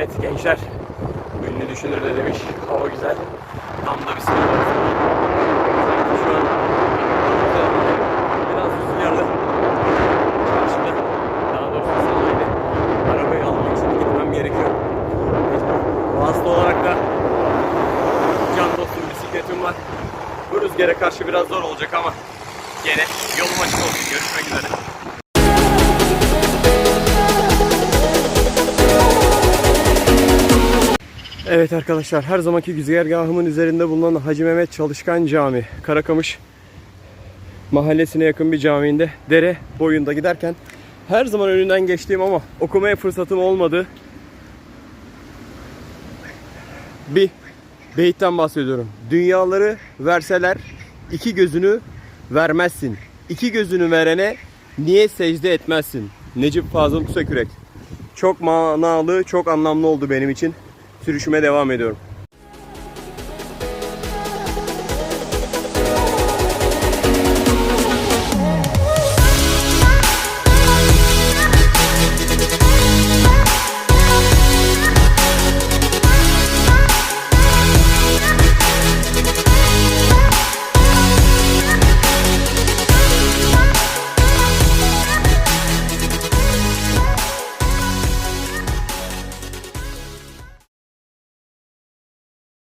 Evet gençler, ünlü düşünür de demiş, hava güzel. Tam da bir sıkıntı var. Sanki şu an biraz rüzgarlı. Çarşıda, daha doğrusu sanayide arabayı almak için gitmem gerekiyor. Vasıta olarak da can dostum bisikletim var. Bu rüzgara karşı biraz zor olacak ama gene yolum açık olsun. Görüşmek üzere. Evet arkadaşlar her zamanki güzergahımın üzerinde bulunan Hacı Mehmet Çalışkan Cami Karakamış mahallesine yakın bir camiinde dere boyunda giderken her zaman önünden geçtiğim ama okumaya fırsatım olmadı bir beyitten bahsediyorum. Dünyaları verseler iki gözünü vermezsin. İki gözünü verene niye secde etmezsin? Necip Fazıl Kısakürek. Çok manalı, çok anlamlı oldu benim için. Sürüşüme devam ediyorum.